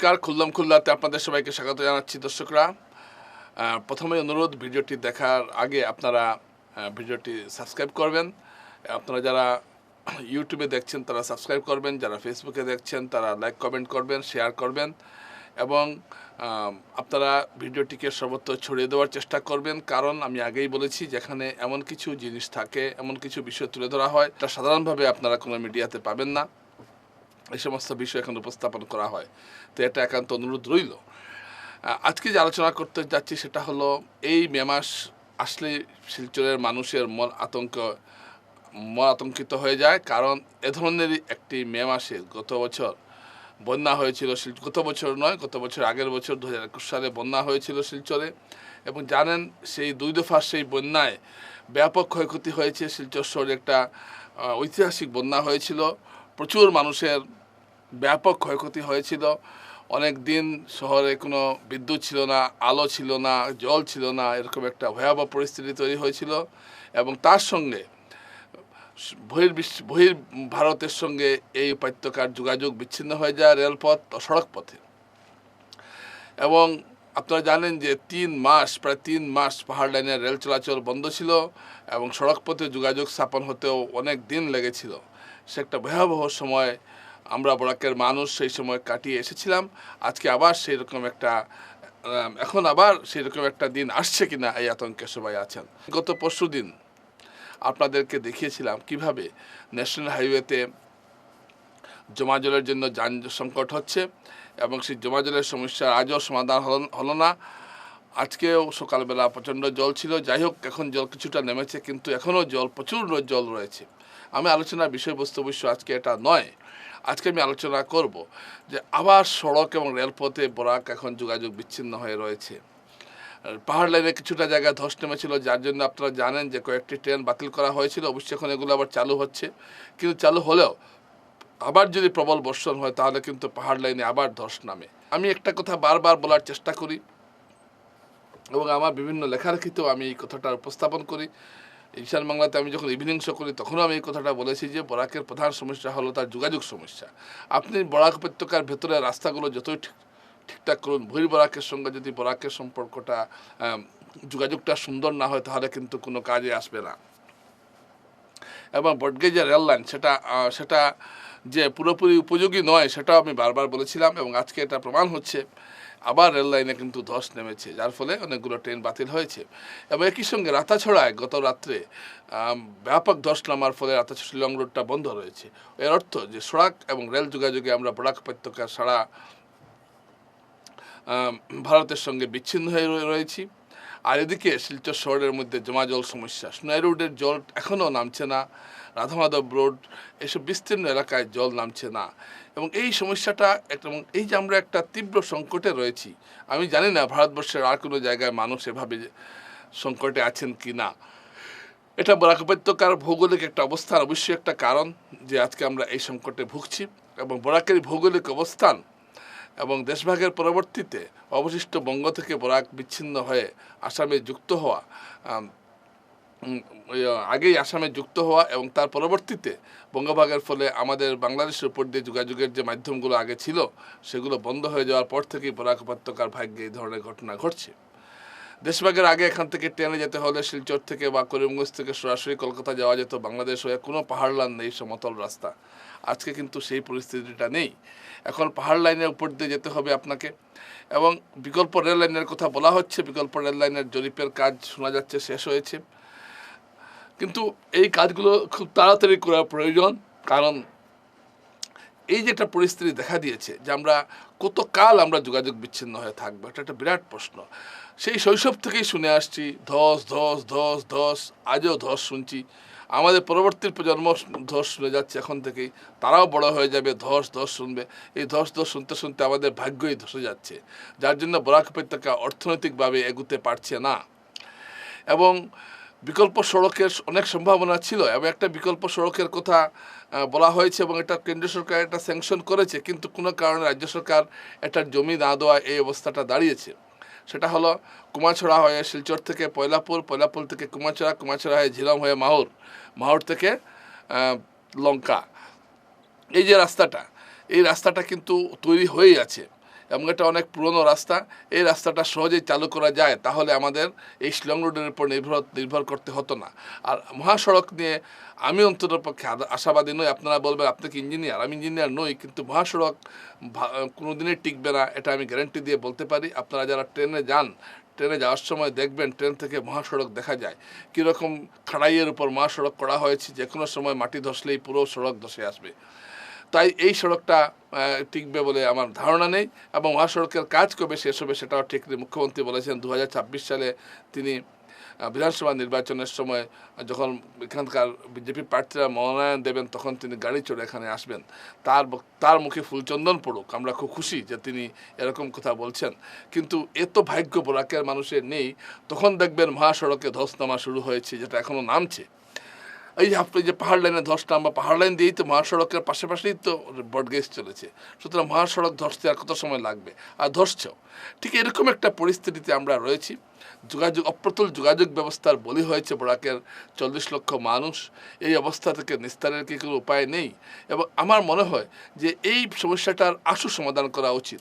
নমস্কার, খুল্লাম খুল্লাতে আপনাদের সবাইকে স্বাগত জানাচ্ছি দর্শকরা। প্রথমে অনুরোধ, ভিডিওটি দেখার আগে আপনারা ভিডিওটি সাবস্ক্রাইব করবেন। আপনারা যারা ইউটিউবে দেখছেন, তারা সাবস্ক্রাইব করবেন। যারা ফেসবুকে দেখছেন, তারা লাইক, কমেন্ট করবেন, শেয়ার করবেন। এবং আপনারা ভিডিওটিকে সর্বত্র ছড়িয়ে দেওয়ার চেষ্টা করবেন। কারণ আমি আগেই বলেছি, যেখানে এমন কিছু জিনিস থাকে, এমন কিছু বিষয় তুলে ধরা হয় তা সাধারণভাবে আপনারা কোনো মিডিয়াতে পাবেন না। এই সমস্ত বিষয় এখন উপস্থাপন করা হয়। তো এটা একান্ত অনুরোধ রইল। আজকে যে আলোচনা করতে যাচ্ছি সেটা হলো, এই মে মাস আসলে শিলচরের মানুষের মন আতঙ্ক, মন আতঙ্কিত হয়ে যায়। কারণ এ ধরনেরই একটি মে মাসে গত বছর বন্যা হয়েছিল শিল- গত বছর নয়, গত বছর আগের বছর দু হাজার একুশ সালে বন্যা হয়েছিল শিলচরে। এবং জানেন, সেই দুই দফার সেই বন্যায় ব্যাপক ক্ষয়ক্ষতি হয়েছে। শিলচর শহরে একটা ঐতিহাসিক বন্যা হয়েছিল। প্রচুর মানুষের ব্যাপক ক্ষয়ক্ষতি হয়েছিল। অনেক দিন শহরে কোনো বিদ্যুৎ ছিল না, আলো ছিল না, জল ছিল না, এরকম একটা ভয়াবহ পরিস্থিতি তৈরি হয়েছিল এবং তার সঙ্গে বহির্বিশ্ব বহির ভারতের সঙ্গে এই উপত্যকার যোগাযোগ বিচ্ছিন্ন হয়ে যায় রেলপথ ও সড়ক পথে এবং আপনারা জানেন যে তিন মাস, প্রায় তিন মাস পাহাড় লাইনে রেল চলাচল বন্ধ ছিল এবং সড়ক পথে যোগাযোগ স্থাপন হতেও অনেক দিন লেগেছিল। সে একটা ভয়াবহ সময় আমরা বরাকের মানুষ সেই সময় কাটিয়ে এসেছিলাম। আজকে আবার সেই রকম একটা এখন আবার সেই রকম একটা দিন আসছে কিনা এই আতঙ্কে সবাই আছেন। গত পরশু দিন আপনাদেরকে দেখিয়েছিলাম কীভাবে ন্যাশনাল হাইওয়েতে জমা জলের জন্য যান সংকট হচ্ছে এবং সেই জমা জলের সমস্যার আজও সমাধান হলো না। আজকেও সকালবেলা প্রচণ্ড জল ছিল। যাই হোক এখন জল কিছুটা নেমেছে, কিন্তু এখনও জল, প্রচুর জল রয়েছে। আমি আলোচনার বিষয়বস্তু অবশ্য আজকে এটা নয়। আজকে আমি আলোচনা করব যে আবার সড়ক এবং রেলপথে বরাক এখন যোগাযোগ বিচ্ছিন্ন হয়ে রয়েছে। পাহাড় লাইনে কিছুটা জায়গায় ধস নেমেছিল, যার জন্য আপনারা জানেন যে কয়েকটি ট্রেন বাতিল করা হয়েছিল। অবশ্যই এখন এগুলো আবার চালু হচ্ছে। কিন্তু চালু হলেও আবার যদি প্রবল বর্ষণ হয়, তাহলে কিন্তু পাহাড় লাইনে আবার ধস নামে। আমি একটা কথা বারবার বলার চেষ্টা করি এবং আমার বিভিন্ন লেখালেখিতেও আমি এই কথাটা উপস্থাপন করি। ঈশান বাংলাতে আমি যখন ইভিনিং শো করি, তখনও আমি এই কথাটা বলেছি যে, বরাকের প্রধান সমস্যা হলো তার যোগাযোগ সমস্যা। আপনি বরাক উপত্যকার ভেতরে রাস্তাগুলো যতই ঠিক, ঠিকঠাক করুন ভুঁড়ি বরাকের সঙ্গে যদি বরাকের সম্পর্কটা যোগাযোগটা সুন্দর না হয়, তাহলে কিন্তু কোনো কাজে আসবে না। এবং বটগেজের রেল লাইন সেটা সেটা যে পুরোপুরি উপযোগী নয়, সেটাও আমি বারবার বলেছিলাম এবং আজকে এটা প্রমাণ হচ্ছে। আবার রেললাইনে কিন্তু ধস নেমেছে, যার ফলে অনেকগুলো ট্রেন বাতিল হয়েছে। এবং একই সঙ্গে রাতাছড়ায় গত রাত্রে ব্যাপক ধস নামার ফলে রাতাছড়া শিলং রোডটা বন্ধ রয়েছে। এর অর্থ যে সড়ক এবং রেল যোগাযোগে আমরা বরাক উপত্যকা সারা ভারতের সঙ্গে বিচ্ছিন্ন হয়ে রয়েছি। আর এদিকে শিলচর শহরের মধ্যে জমা জল সমস্যা। সোনাই রোডের জল এখনও নামছে না। রাধামাধব রোড, এসব বিস্তীর্ণ এলাকায় জল নামছে না। এবং এই সমস্যাটা একটা এই যে আমরা একটা তীব্র সংকটে রয়েছি, আমি জানি না ভারতবর্ষের আর কোনো জায়গায় মানুষ এভাবে সংকটে আছেন কি না। এটা বরাক উপত্যকার ভৌগোলিক একটা অবস্থান, অবশ্যই একটা কারণ যে আজকে আমরা এই সংকটে ভুগছি। এবং বরাকের ভৌগোলিক অবস্থান এবং দেশভাগের পরবর্তীতে অবশিষ্ট বঙ্গ থেকে বরাক বিচ্ছিন্ন হয়ে আসামে যুক্ত হওয়া আগেই আসামে যুক্ত হওয়া এবং তার পরবর্তীতে বঙ্গভাগের ফলে আমাদের বাংলাদেশের উপর দিয়ে যোগাযোগের যে মাধ্যমগুলো আগে ছিল, সেগুলো বন্ধ হয়ে যাওয়ার পর থেকেই বরাক উপত্যকার ভাগ্যে এই ধরনের ঘটনা ঘটছে। দেশভাগের আগে এখান থেকে ট্রেনে যেতে হলে শিলচর থেকে বা করিমগঞ্জ থেকে সরাসরি কলকাতা যাওয়া যেত, বাংলাদেশ হয়ে কোনো পাহাড় লাইন নেই সমতল রাস্তা। আজকে কিন্তু সেই পরিস্থিতিটা নেই। এখন পাহাড় লাইনের উপর দিয়ে যেতে হবে আপনাকে এবং বিকল্প রেল লাইনের কথা বলা হচ্ছে, বিকল্প রেল লাইনের জরিপের কাজ শোনা যাচ্ছে, শেষ হয়েছে। কিন্তু এই কাজগুলো খুব তাড়াতাড়ি করা প্রয়োজন, কারণ এই যে একটা পরিস্থিতি দেখা দিয়েছে যে আমরা কত কাল আমরা যোগাযোগ বিচ্ছিন্ন হয়ে থাকব, এটা একটা বিরাট প্রশ্ন। সেই শৈশব থেকেই শুনে আসছি, ধস ধস ধস ধস, আজও ধস শুনছি। আমাদের পরবর্তী প্রজন্ম ধস শুনে যাচ্ছে এখন থেকেই। তারাও বড় হয়ে যাবে, ধস ধস শুনবে। এই ধস ধস শুনতে শুনতে আমাদের ভাগ্যই ধসে যাচ্ছে। যার জন্য বরাক উপত্যকা অর্থনৈতিকভাবে এগুতে পারছে না। এবং বিকল্প সড়কের অনেক সম্ভাবনা ছিল এবং একটা বিকল্প সড়কের কথা বলা হয়েছে এবং এটা কেন্দ্র সরকার এটা স্যাংশন করেছে, কিন্তু কোনো কারণে রাজ্য সরকার এটার জমি না দেওয়া এই অবস্থাটা দাঁড়িয়েছে। সেটা হলো কুমাছড়া হয়ে শিলচর থেকে পয়লাপুর পয়লাপুর থেকে কুমাছড়া কুমাছড়া হয়ে ঝিলম হয়ে মাহুর মাহুর থেকে লঙ্কা। এই যে রাস্তাটা, এই রাস্তাটা কিন্তু তৈরি হয়েই আছে। এবং এটা অনেক পুরনো রাস্তা। এই রাস্তাটা সহজেই চালু করা যায়, তাহলে আমাদের এই শিলং রোডের উপর নির্ভর নির্ভর করতে হতো না। আর মহাসড়ক নিয়ে আমি অন্তত পক্ষে আশাবাদী নই। আপনারা বলবেন, আপনি কি ইঞ্জিনিয়ার? আমি ইঞ্জিনিয়ার নই, কিন্তু মহাসড়ক কোনো দিনই টিকবে না, এটা আমি গ্যারেন্টি দিয়ে বলতে পারি। আপনারা যারা ট্রেনে যান, ট্রেনে যাওয়ার সময় দেখবেন ট্রেন থেকে মহাসড়ক দেখা যায়। কীরকম খাড়াইয়ের উপর মহাসড়ক করা হয়েছে যে কোনো সময় মাটি ধসলেই পুরো সড়ক ধসে আসবে। তাই এই সড়কটা টিকবে বলে আমার ধারণা নেই এবং মহাসড়কের কাজ কবে শেষ হবে সেটাও ঠিক মুখ্যমন্ত্রী বলেছেন দু হাজার ছাব্বিশ সালে তিনি বিধানসভা নির্বাচনের সময় যখন এখানকার বিজেপি প্রার্থীরা মনোনয়ন দেবেন তখন তিনি গাড়ি চড়ে এখানে আসবেন। তার তার মুখে ফুলচন্দন পড়ুক, আমরা খুব খুশি যে তিনি এরকম কথা বলছেন। কিন্তু এত ভাগ্য বোরাকের মানুষের নেই। তখন দেখবেন মহাসড়কে ধস নামা শুরু হয়েছে, যেটা এখনও নামছে। এই যে আপনি যে পাহাড় লাইনে ধসটাম বা পাহাড় লাইন দিয়েই তো মহাসড়কের পাশাপাশিই তো বটগেজ চলেছে। সুতরাং মহাসড়ক ধসতে আর কত সময় লাগবে? আর ধসছেও ঠিক এরকম একটা পরিস্থিতিতে আমরা রয়েছি। যোগাযোগ, অপ্রতুল যোগাযোগ ব্যবস্থার বলি হয়েছে বরাকের চল্লিশ লক্ষ মানুষ। এই অবস্থা থেকে নিস্তারের কি কোনো উপায় নেই? এবং আমার মনে হয় যে এই সমস্যাটার আশু সমাধান করা উচিত।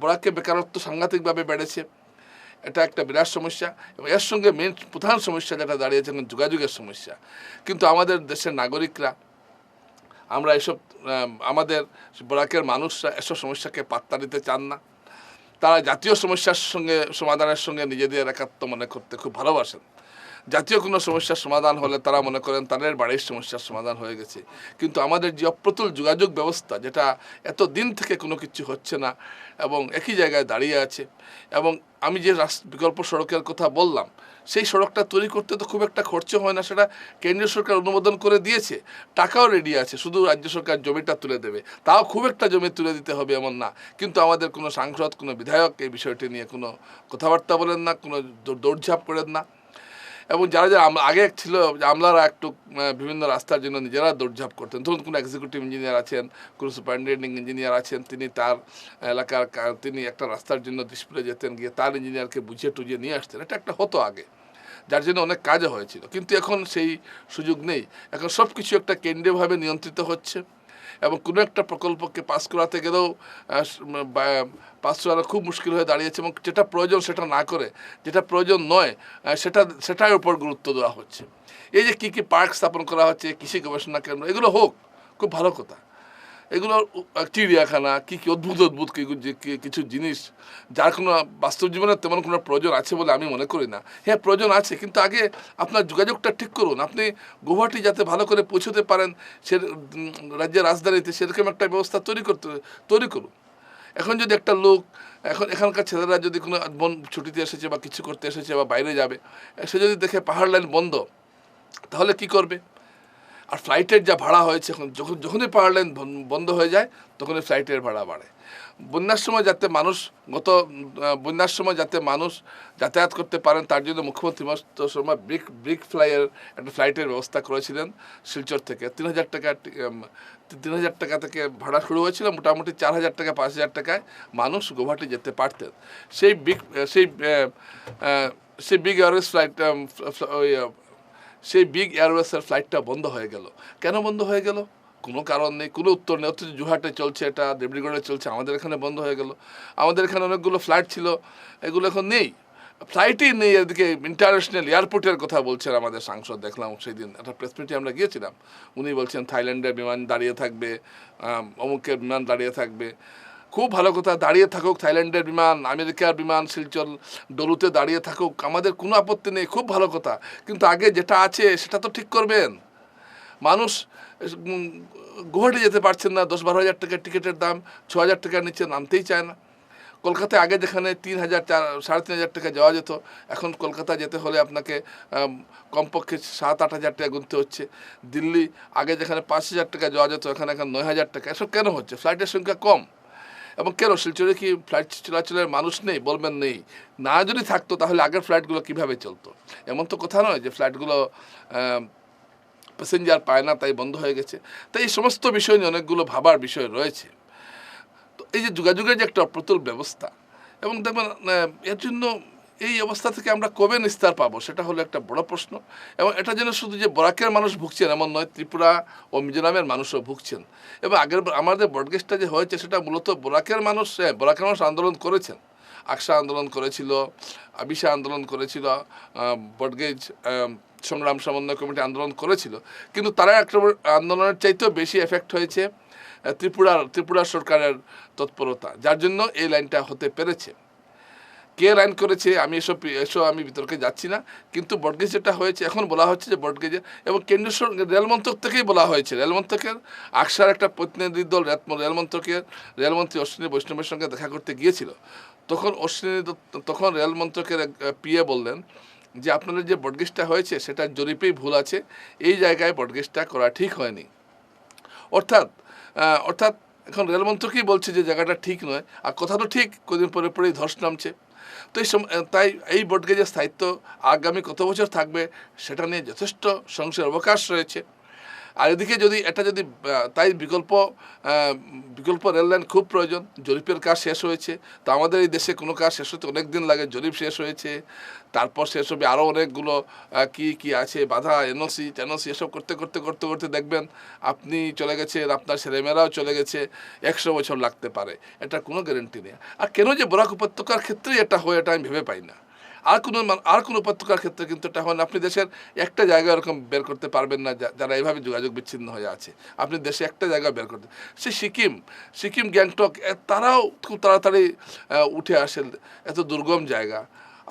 বরাকে বেকারত্ব সাংঘাতিকভাবে বেড়েছে। এটা একটা বিরাট সমস্যা এবং এর সঙ্গে মেন প্রধান সমস্যা যেটা দাঁড়িয়েছে যোগাযোগের সমস্যা। কিন্তু আমাদের দেশের নাগরিকরা, আমরা এসব আমাদের বরাকের মানুষরা এসব সমস্যাকে পাত্তা দিতে চান না। তারা জাতীয় সমস্যার সঙ্গে, সমাধানের সঙ্গে নিজেদের একাত্ম মনে করতে খুব ভালোবাসেন। জাতীয় কোনো সমস্যার সমাধান হলে তারা মনে করেন তাদের বাড়ির সমস্যার সমাধান হয়ে গেছে। কিন্তু আমাদের যে অপ্রতুল যোগাযোগ ব্যবস্থা, যেটা এত দিন থেকে কোনো কিছু হচ্ছে না এবং একই জায়গায় দাঁড়িয়ে আছে এবং আমি যে বিকল্প সড়কের কথা বললাম, সেই সড়কটা তৈরি করতে তো খুব একটা খরচ হয় না, সেটা কেন্দ্রীয় সরকার অনুমোদন করে দিয়েছে, টাকাও রেডি আছে, শুধু রাজ্য সরকার জমিটা তুলে দেবে। তাও খুব একটা জমি তুলে দিতে হবে এমন না, কিন্তু আমাদের কোনো সাংসদ, কোনো বিধায়ক এই বিষয়টি নিয়ে কোনো কথাবার্তা বলেন না, কোনো দৌড়ঝাঁপ করেন না। এবং যারা যারা আগে ছিল, আমলারা একটু বিভিন্ন রাস্তার জন্য নিজেরা দৌড়ঝাঁপ করতেন। ধরুন, কোনো এক্সিকিউটিভ ইঞ্জিনিয়ার আছেন, কোনো সুপারিনটেন্ডিং ইঞ্জিনিয়ার আছেন, তিনি তার এলাকার তিনি একটা রাস্তার জন্য ডিসপ্লে যেতেন, গিয়ে তার ইঞ্জিনিয়ারকে বুঝিয়ে টুঝিয়ে নিয়ে আসতেন। এটা একটা হতো আগে, যার জন্য অনেক কাজও হয়েছিল। কিন্তু এখন সেই সুযোগ নেই। এখন সব কিছু একটা কেন্দ্রীয়ভাবে নিয়ন্ত্রিত হচ্ছে। এবং কোনো একটা প্রকল্পকে পাস করাতে গেলেও পাস করানো খুব মুশকিল হয়ে দাঁড়িয়েছে এবং যেটা প্রয়োজন সেটা না করে, যেটা প্রয়োজন নয় সেটা সেটার উপর গুরুত্ব দেওয়া হচ্ছে। এই যে কী কী পার্ক স্থাপন করা হচ্ছে, কৃষি গবেষণা কেন্দ্র, এগুলো হোক, খুব ভালো কথা। এগুলো চিড়িয়াখানা কী কী অদ্ভুত অদ্ভুত কিছু জিনিস যার কোনো বাস্তব জীবনে তেমন কোনো প্রয়োজন আছে বলে আমি মনে করি না। হ্যাঁ প্রয়োজন আছে, কিন্তু আগে আপনার যোগাযোগটা ঠিক করুন। আপনি গুয়াহাটি যাতে ভালো করে পৌঁছতে পারেন, সে রাজ্যের রাজধানীতে সেরকম একটা ব্যবস্থা তৈরি করতে, তৈরি করুন। এখন যদি একটা লোক, এখন, এখানকার ছেলেরা যদি কোনো বন, ছুটিতে এসেছে বা কিছু করতে এসেছে বা বাইরে যাবে, সে যদি দেখে পাহাড় লাইন বন্ধ, তাহলে কি করবে? আর ফ্লাইটের যা ভাড়া হয়েছে যখন যখনই পাওয়ার লাইন বন্ধ হয়ে যায়, তখনই ফ্লাইটের ভাড়া বাড়ে। বন্যার সময় যাতে মানুষ গত বন্যার সময় যাতে মানুষ যাতায়াত করতে পারেন, তার জন্য মুখ্যমন্ত্রী হিমন্ত শর্মা ব্রিক ব্রিক ফ্লাইয়ের একটা ফ্লাইটের ব্যবস্থা করেছিলেন শিলচর থেকে। তিন হাজার টাকা তিন হাজার টাকা থেকে ভাড়া শুরু হয়েছিল, মোটামুটি চার হাজার টাকা, পাঁচ হাজার টাকায় মানুষ গুয়াহাটি যেতে পারতেন। সেই বিগ সেই সেই বিগ এয়ারওয়েজ ফ্লাইট ওই সেই বিগ এয়ারওয়েসের ফ্লাইটটা বন্ধ হয়ে গেল। কেন বন্ধ হয়ে গেল? কোনো কারণ নেই, কোনো উত্তর নেই। অথচ জুহাটে চলছে এটা, দেবরিগড়ে চলছে, আমাদের এখানে বন্ধ হয়ে গেল। আমাদের এখানে অনেকগুলো ফ্লাইট ছিল, এগুলো এখন নেই। ফ্লাইটই নেই এদিকে ইন্টারন্যাশনাল এয়ারপোর্টের কথা বলছেন আমাদের সাংসদ, দেখলাম সেই দিন একটা প্রেস মিটে আমরা গিয়েছিলাম। উনি বলছেন, থাইল্যান্ডের বিমান দাঁড়িয়ে থাকবে অমুকের বিমান দাঁড়িয়ে থাকবে। খুব ভালো কথা দাঁড়িয়ে থাকুক থাইল্যান্ডের বিমান আমেরিকার বিমান শিলচর ডলুতে দাঁড়িয়ে থাকুক আমাদের কোনো আপত্তি নেই খুব ভালো কথা। কিন্তু আগে যেটা আছে সেটা তো ঠিক করবেন। মানুষ উম, গুয়াহাটি যেতে পারছেন না দশ বারো হাজার টাকার টিকিটের দাম ছ হাজার টাকার নিচে নামতেই চায় না। কলকাতায় আগে যেখানে তিন হাজার চার সাড়ে তিন হাজার টাকা যাওয়া যেত এখন কলকাতা যেতে হলে আপনাকে কমপক্ষে সাত আট হাজার টাকা গুনতে হচ্ছে। দিল্লি আগে যেখানে পাঁচ হাজার টাকা যাওয়া যেত এখানে এখন নয় হাজার টাকা। এসব কেন হচ্ছে? ফ্লাইটের সংখ্যা কম। এবং কেন শিলচরে কি ফ্লাইট চলাচলের মানুষ নেই, বলবেন নেই? না যদি থাকতো, তাহলে আগের ফ্লাইটগুলো কীভাবে চলতো? এমন তো কথা নয় যে ফ্লাইটগুলো প্যাসেঞ্জার পায় না, তাই বন্ধ হয়ে গেছে। তাই এই সমস্ত বিষয় নিয়ে অনেকগুলো ভাবার বিষয় রয়েছে। তো এই যে যোগাযোগের যে একটা অপ্রতুল ব্যবস্থা, এবং দেখবেন এর জন্য এই অবস্থা থেকে আমরা কবে নিস্তার পাবো? সেটা হলো একটা বড় প্রশ্ন। এবং এটা যেন শুধু যে বরাকের মানুষ ভুগছেন এমন নয় ত্রিপুরা ও মিজোরামের মানুষও ভুগছেন। এবং আগের আমাদের বটগেজটা যে হয়েছে সেটা মূলত বরাকের মানুষ হ্যাঁ, বরাকের মানুষ আন্দোলন করেছেন। আকসা আন্দোলন করেছিল আবিসা আন্দোলন করেছিল বটগেজ সংগ্রাম সমন্বয় কমিটি আন্দোলন করেছিল। কিন্তু তারা একটা আন্দোলনের চাইতেও বেশি এফেক্ট হয়েছে ত্রিপুরার ত্রিপুরা সরকারের তৎপরতা যার জন্য এই লাইনটা হতে পেরেছে। কে লাইন করেছে, আমি এসব এসব আমি বিতর্কে যাচ্ছি না। কিন্তু বটগেজ যেটা হয়েছে, এখন বলা হচ্ছে যে বটগেজে এবং কেন্দ্রীয় রেলমন্ত্রক থেকেই বলা হয়েছে। রেলমন্ত্রকের আকসার একটা প্রতিনিধি দল রেলমন্ত্রকের রেলমন্ত্রী অশ্বিনী বৈষ্ণবের সঙ্গে দেখা করতে গিয়েছিল। তখন অশ্বিনী তখন রেলমন্ত্রকের পিএ বললেন যে, আপনাদের যে বটগেজটা হয়েছে সেটা জরিপেই ভুল আছে। এই জায়গায় বটগেজটা করা ঠিক হয়নি। অর্থাৎ অর্থাৎ এখন রেলমন্ত্রকেই বলছে যে, জায়গাটা ঠিক নয়। আর কথা তো ঠিক, কদিন পরে পরেই ধস নামছে। তো এই তাই এই বটগেজের স্থায়িত্ব আগামী কত বছর থাকবে সেটা নিয়ে যথেষ্ট সংশয়ের অবকাশ রয়েছে। আর এদিকে যদি এটা যদি তাই বিকল্প বিকল্প রেললাইন খুব প্রয়োজন, জরিপের কাজ শেষ হয়েছে। তো আমাদের এই দেশে কোনো কাজ শেষ হতে অনেক দিন লাগে, জরিপ শেষ হয়েছে, তারপর শেষ হবে আরও অনেকগুলো কি কি আছে, বাধা এনওসি টেনওসি এসব করতে করতে করতে করতে দেখবেন আপনি চলে গেছেন আপনার ছেলেমেয়েরাও চলে গেছে, একশো বছর লাগতে পারে। এটা কোনো গ্যারেন্টি নেই। আর কেন যে বরাক উপত্যকার ক্ষেত্রেই এটা হয়, এটা আমি ভেবে পাই না। আর কোনো আর কোনো উপত্যকার ক্ষেত্রে কিন্তু এটা হয় আপনি দেশের একটা জায়গা এরকম বের করতে পারবেন না যারা এইভাবে যোগাযোগ বিচ্ছিন্ন হয়ে আছে। আপনি দেশে একটা জায়গা বের করতে সে সিকিম সিকিম, গ্যাংটক তারাও খুব তাড়াতাড়ি উঠে আসেন এত দুর্গম জায়গা।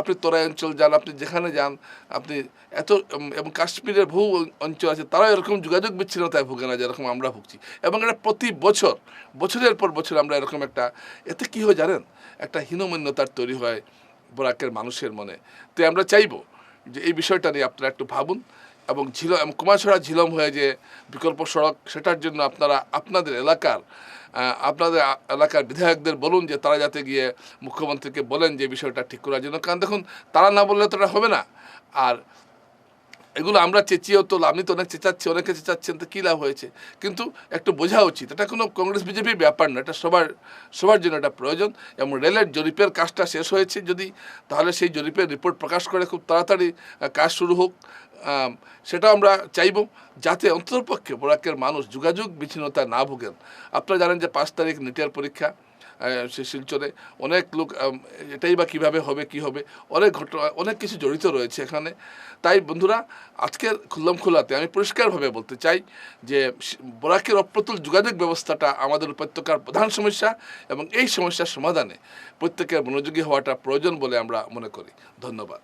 আপনি তরাই অঞ্চল যান, আপনি যেখানে যান, আপনি এত এবং কাশ্মীরের বহু অঞ্চল আছে, তারাও এরকম যোগাযোগ বিচ্ছিন্নতায় ভুগে না যেরকম আমরা ভুগছি। এবং এটা প্রতি বছর, বছরের পর বছর আমরা এরকম একটা এতে কী হয় জানেন? একটা হীনমন্যতার তৈরি হয়। বরাকের মানুষের মনে। তো আমরা চাইব যে এই বিষয়টা নিয়ে আপনারা একটু ভাবুন এবং ঝিল কুমারছড়া ঝিলম হয়ে যে বিকল্প সড়ক, সেটার জন্য আপনারা, আপনাদের এলাকার আপনাদের এলাকার বিধায়কদের বলুন যে তারা যাতে গিয়ে মুখ্যমন্ত্রীকে বলেন যে বিষয়টা ঠিক করার জন্য। কারণ দেখুন, তারা না বললে তো এটা হবে না। আর এগুলো আমরা চেঁচিয়েও তো আপনি তো অনেক চেঁচাচ্ছি অনেকে চেঁচাচ্ছেন তো কী লাভ হয়েছে? কিন্তু একটু বোঝা উচিত এটা কোনো কংগ্রেস বিজেপির ব্যাপার না এটা সবার সবার জন্য এটা প্রয়োজন এবং রেলের জরিপের কাজটা শেষ হয়েছে যদি তাহলে সেই জরিপের রিপোর্ট প্রকাশ করে খুব তাড়াতাড়ি কাজ শুরু হোক। আম, সেটাও আমরা চাইব যাতে অন্ততপক্ষে বরাকের মানুষ যোগাযোগ বিচ্ছিন্নতা না ভোগেন। আপনারা জানেন যে পাঁচ তারিখ নিটের পরীক্ষা। শিলচরে অনেক লোক এটাই বা কীভাবে হবে, কি হবে, অনেক ঘটনা, অনেক কিছু জড়িত রয়েছে এখানে। তাই বন্ধুরা, আজকের খুল্লম খোলাতে আমি পরিষ্কারভাবে বলতে চাই যে বরাকের অপ্রতুল যোগাযোগ ব্যবস্থাটা আমাদের উপত্যকার প্রধান সমস্যা এবং এই সমস্যার সমাধানে প্রত্যেকের মনোযোগী হওয়াটা প্রয়োজন বলে আমরা মনে করি। ধন্যবাদ।